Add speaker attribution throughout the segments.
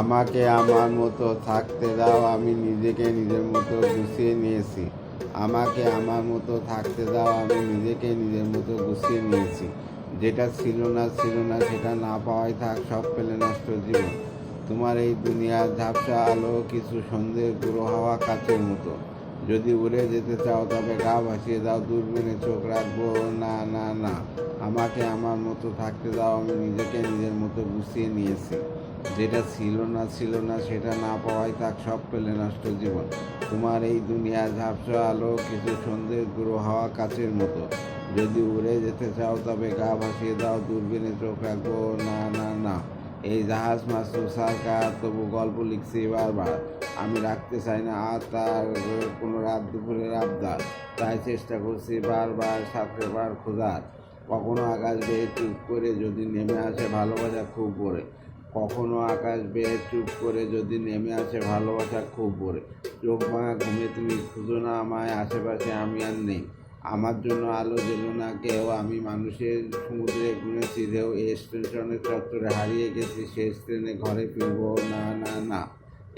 Speaker 1: আমাকে আমার মতো থাকতে দাও, আমি নিজেকে নিজের মতো গুছিয়ে নিয়েছি। আমাকে আমার মতো থাকতে দাও, আমি নিজেকে নিজের মতো গুছিয়ে নিয়েছি। যেটা ছিল না ছিল না, সেটা না পাওয়াই থাক, সব পেলে নষ্ট জীবন। তোমার এই দুনিয়ার ঝাপসা আলো কিছু সন্ধ্যের গুঁড়ো হাওয়া কাচের মতো। যদি উড়ে যেতে চাও, তবে গা ভাসিয়ে দাও দূরবীনে চোখ রাখব। না না না, আমাকে আমার মতো থাকতে দাও, আমি নিজেকে নিজের মতো গুছিয়ে নিয়েছি। যেটা ছিল না ছিল না, সেটা না পাওয়াই তাক সব পেলে নষ্ট জীবন। তোমার এই দুনিয়ার ঝাপসা আলো, কিছু সন্ধ্যের গুঁড়ো হাওয়া কাচের মতো। যদি উড়ে যেতে চাও তবে গা ভাসিয়ে দাও, দূরবীনে চোখ রাখব। না না না। এই জাহাজ মাস্টার সরকার, তবু গল্প লিখছি বারবার আমি রাখতে চাই না আর তার কোনো রাত দুপুরের আবদার। তাই চেষ্টা করছি বারবার সাথে বার খোঁজার। কখনো আকাশ বেয়ে চুপ করে যদি নেমে আসে ভালোবাসা খুব পড়ে কখনো আকাশ বেয়ে চুপ করে যদি নেমে আসে ভালোবাসা খুব পড়ে চোখ ভাঙা ঘুমে তুমি খুঁজো না আমায়, আশেপাশে আমি আর নেই। আমার জন্য আলো দিল না কেউ, আমি মানুষের সমুদ্রে গুনেছি ঢেউ এই স্টেশনের চত্বরে হারিয়ে গেছি, শেষ ট্রেনে ঘরে ফিরবো, না না না।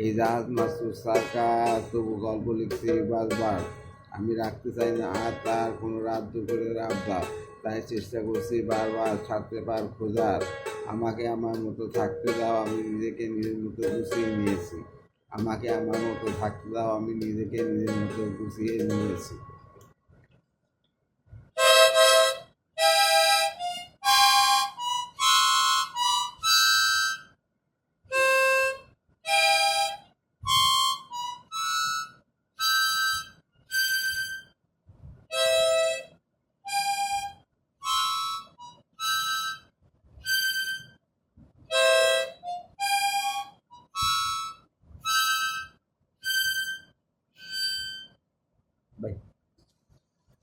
Speaker 1: এই জাহাজ মাসুর সরকার, তবু গল্প লিখছি বারবার আমি রাখতে চাই না আর তার কোনো রাত দুপুরের আবদার, তাই চেষ্টা করছি বারবার ছাড়তে পার খোঁজার। আমাকে আমার মতো থাকতে দাও, আমি নিজেকে নিজের মতো গুছিয়ে নিয়েছি। আমাকে আমার মতো থাকতে দাও, আমি নিজেকে নিজের মতো গুছিয়ে নিয়েছি।
Speaker 2: Bem.